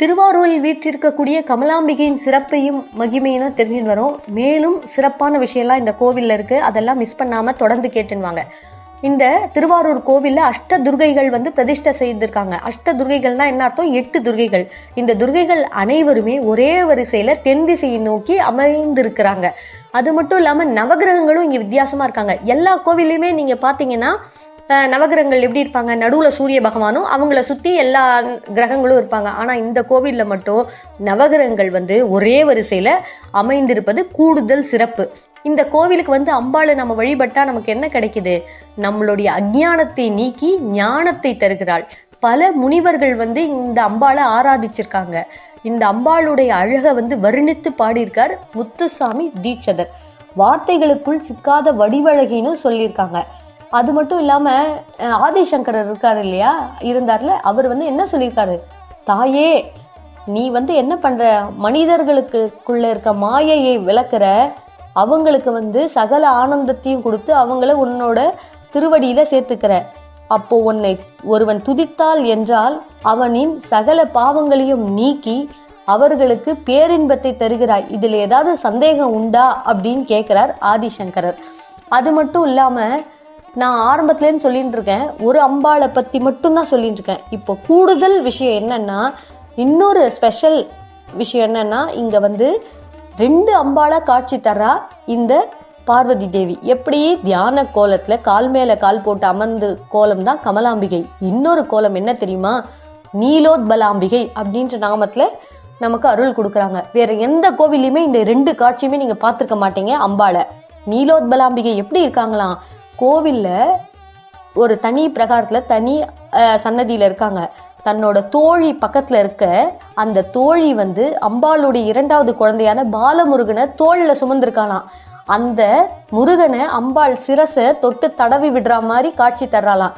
திருவாரூரில் வீற்றிருக்கக்கூடிய கமலாம்பிகையின் சிறப்பையும் மகிமையும் தான் தெரிஞ்சுட்டு வரோம். மேலும் சிறப்பான விஷயம்லாம் இந்த கோவிலில் இருக்குது அதெல்லாம் மிஸ் பண்ணாமல் தொடர்ந்து கேட்டுன்வாங்க இந்த திருவாரூர் கோவிலில் அஷ்ட துர்கைகள் வந்து பிரதிஷ்டை செய்திருக்காங்க. அஷ்ட துர்கைகள்னா என்ன அர்த்தம்? எட்டு துர்கைகள். இந்த துர்கைகள் அனைவருமே ஒரே வரிசையில் தென் திசையை நோக்கி அமைந்திருக்கிறாங்க அது மட்டும் இல்லாமல் நவகிரகங்களும் இங்கே வித்தியாசமாக இருக்காங்க. எல்லா கோவிலையுமே நீங்கள் பார்த்தீங்கன்னா நவகிரகங்கள் எப்படி இருப்பாங்க? நடுவில் சூரிய பகவானும் அவங்கள சுற்றி எல்லா கிரகங்களும் இருப்பாங்க. ஆனால் இந்த கோவிலில் மட்டும் நவகிரகங்கள் வந்து ஒரே வரிசையில் அமைந்திருப்பது கூடுதல் சிறப்பு. இந்த கோவிலுக்கு வந்து அம்பாளை நம்ம வழிபட்டால் நமக்கு என்ன கிடைக்குது? நம்மளுடைய அஞ்ஞானத்தை நீக்கி ஞானத்தை தருகிறாள். பல முனிவர்கள் வந்து இந்த அம்பாளை ஆராதிச்சிருக்காங்க. இந்த அம்பாளுடைய அழகை வந்து வர்ணித்து பாடியிருக்கார் முத்துசாமி தீட்சதர். வார்த்தைகளுக்குள் சிக்காத வடிவழகின்னு சொல்லியிருக்காங்க. அது மட்டும் இல்லாமல் ஆதிசங்கரர் இருக்கார் இல்லையா? இருந்தார்ல அவர் வந்து என்ன சொல்லியிருக்காரு? தாயே நீ வந்து என்ன பண்ணுற மனிதர்களுக்குள்ளே இருக்க மாயையை விளக்குற அவங்களுக்கு வந்து சகல ஆனந்தத்தையும் கொடுத்து அவங்கள உன்னோட திருவடியில் சேர்த்துக்கிற. அப்போ உன்னை ஒருவன் துதித்தாள் என்றால் அவனின் சகல பாவங்களையும் நீக்கி அவர்களுக்கு பேரின்பத்தை தருகிறாய். இதில் ஏதாவது சந்தேகம் உண்டா? அப்படின்னு கேட்குறார் ஆதிசங்கரர். அது மட்டும் இல்லாமல் நான் ஆரம்பத்துலேருந்து சொல்லிட்டு இருக்கேன் ஒரு அம்பாளை பற்றி மட்டும்தான் சொல்லிட்டு இருக்கேன் இப்போ கூடுதல் விஷயம் என்னன்னா இன்னொரு ஸ்பெஷல் விஷயம் என்னன்னா இங்கே வந்து ரெண்டு அம்பாளை காட்சி தரா இந்த பார்வதி தேவி. எப்படி? தியான கோலத்தில் கால் மேலே கால் போட்டு அமர்ந்து கோலம் தான் கமலாம்பிகை. இன்னொரு கோலம் என்ன தெரியுமா? நீலோத்பலாம்பிகை அப்படின்ற நாமத்தில் நமக்கு அருள் கொடுக்குறாங்க. வேற எந்த கோவிலையுமே இந்த ரெண்டு காட்சியுமே நீங்கள் பார்த்துருக்க மாட்டீங்க அம்பாளை. நீலோத்பலாம்பிகை எப்படி இருக்காங்களாம்? கோவிலில் ஒரு தனி பிரகாரத்தில் தனி சன்னதியில் இருக்காங்க. தன்னோட தோழி பக்கத்தில் இருக்க அந்த தோழி வந்து அம்பாளுடைய இரண்டாவது குழந்தையான பாலமுருகனை தோளில் சுமந்திருக்காளாம். அந்த முருகனை அம்பாள் சிரசை தொட்டு தடவி விடுற மாதிரி காட்சி தர்றாளாம்.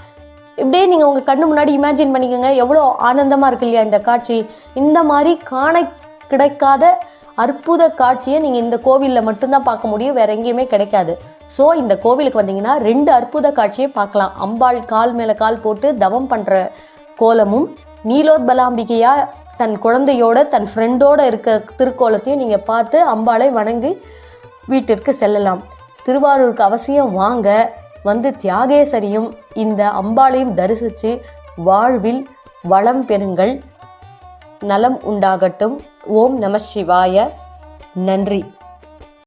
இப்படியே நீங்கள் உங்கள் கண்ணு முன்னாடி இமேஜின் பண்ணிக்கோங்க. எவ்வளோ ஆனந்தமாக இருக்கு இல்லையா இந்த காட்சி. இந்த மாதிரி காண கிடைக்காத அற்புத காட்சியை நீங்கள் இந்த கோவிலில் மட்டும்தான் பார்க்க முடியும். வேற எங்கேயுமே கிடைக்காது. ஸோ இந்த கோவிலுக்கு வந்தீங்கன்னா ரெண்டு அற்புத காட்சியை பார்க்கலாம். அம்பாள் கால் மேலே கால் போட்டு தவம் பண்ணுற கோலமும் நீலோத்பலாம்பிகையா தன் குழந்தையோட தன் ஃப்ரெண்டோட இருக்க திருக்கோலத்தையும் நீங்கள் பார்த்து அம்பாளை வணங்கி வீட்டிற்கு செல்லலாம். திருவாரூருக்கு அவசியம் வாங்க. வந்து தியாகேசரியும் இந்த அம்பாளையும் தரிசித்து வாழ்வில் வளம் பெறுங்கள். நலம் உண்டாகட்டும். ஓம் நம சிவாய. நன்றி.